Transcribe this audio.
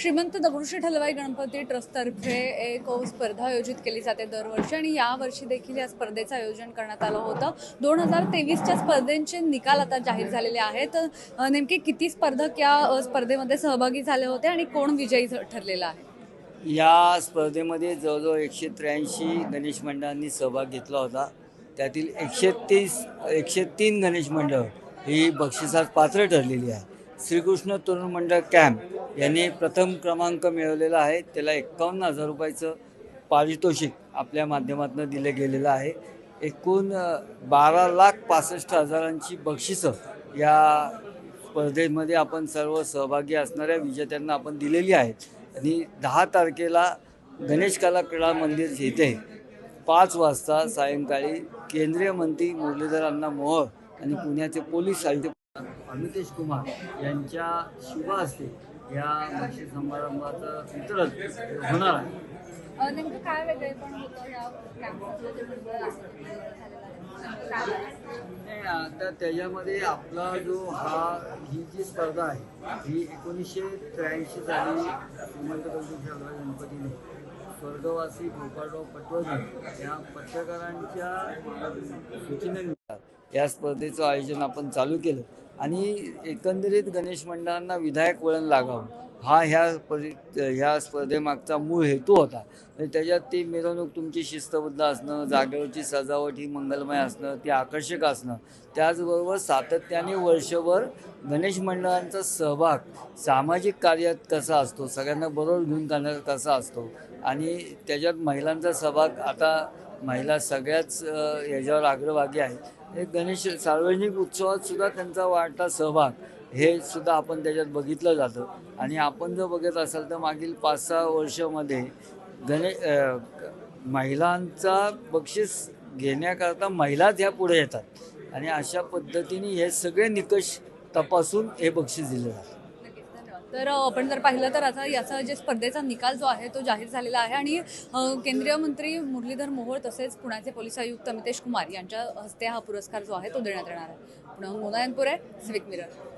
श्रीमंत दगडूशेठ हलवाई गणपती ट्रस्टतर्फे एक स्पर्धा आयोजित केली जाते दरवर्षी आणि यावर्षी देखील या स्पर्धेचं आयोजन करण्यात आलं होतं. दोन हजार तेवीसच्या स्पर्धेचे निकाल आता जाहीर झालेले आहेत. नेमके किती स्पर्धक या स्पर्धेमध्ये सहभागी झाले होते आणि कोण विजयी ठरलेला आहे? या स्पर्धेमध्ये जवळजवळ एकशे त्र्याऐंशी गणेश मंडळांनी सहभाग घेतला होता. त्यातील एकशे तीस एकशे तीन गणेश मंडळ ही बक्षिसात पात्र ठरलेली आहे. श्रीकृष्ण तरुण मंडळ कॅम्प यांनी प्रथम क्रमांक मिळवलेला आहे. त्याला एकावन्न हजार रुपयाचं पारितोषिक आपल्या माध्यमातून दिलं गेलेलं आहे. एकूण बारा लाख पासष्ट हजारांची बक्षिसं या स्पर्धेमध्ये आपण सर्व सहभागी असणाऱ्या विजेत्यांना आपण दिलेली आहेत. आणि दहा तारखेला गणेश कला क्रीडा मंदिर येथे पाच वाजता सायंकाळी केंद्रीय मंत्री मुरलीधर अण्णा मोहोळ आणि पुण्याचे पोलीस आयुक्त अमितेश कुमार यांच्या शुभ हस्ते या बक्षीस समारंभाचं वितरण होणार आहे. नेमकं काय होतं या नाही, आता त्याच्यामध्ये आपला जो हा ही जी स्पर्धा आहे ही एकोणीसशे त्र्याऐंशी साली श्रीमंत हलवाई गणपतीने स्वर्गवासी गोपाळराव पटवर्धन या पत्रकारांच्या सूचनेनुसार या स्पर्धेचं आयोजन आपण चालू केलं. आणि एकंदरीत गणेश मंडळांना विधायक वळण लागावं हा ह्या परि ह्या स्पर्धेमागचा मूळ हेतू होता. त्याच्यात ती मिरवणूक तुमची शिस्तबद्ध असणं जागेवरची सजावट ही मंगलमय असणं ती आकर्षक असणं त्याचबरोबर सातत्याने वर्षभर गणेश मंडळांचा सहभाग सामाजिक कार्यात कसा असतो सगळ्यांना बरोबर घेऊन जाण्याचा कसा असतो आणि त्याच्यात महिलांचा सहभाग आता महिला सगळ्याच याच्यावर अग्रभागी आहेत. हे गणेश सार्वजनिक उत्सवात सुद्धा त्यांचा वाढता सहभाग हे सुद्धा आपण त्याच्यात बघितलं जातं. आणि आपण जर बघत असाल तर मागील पाच सहा वर्षामध्ये गणे महिलांचा बक्षीस घेण्याकरता महिलाच ह्या पुढे येतात. आणि अशा पद्धतीने हे सगळे निकष तपासून हे बक्षीस दिलं जातं. तर आपण जर पाहिलं तर आता याचा जे स्पर्धेचा निकाल जो आहे तो जाहीर झालेला आहे आणि केंद्रीय मंत्री मुरलीधर मोहोळ तसेच पुण्याचे पोलीस आयुक्त अमितेश कुमार यांच्या हस्ते हा पुरस्कार जो आहे तो देण्यात येणार आहे. पुण्याहून मोना आहे सिविक मिरर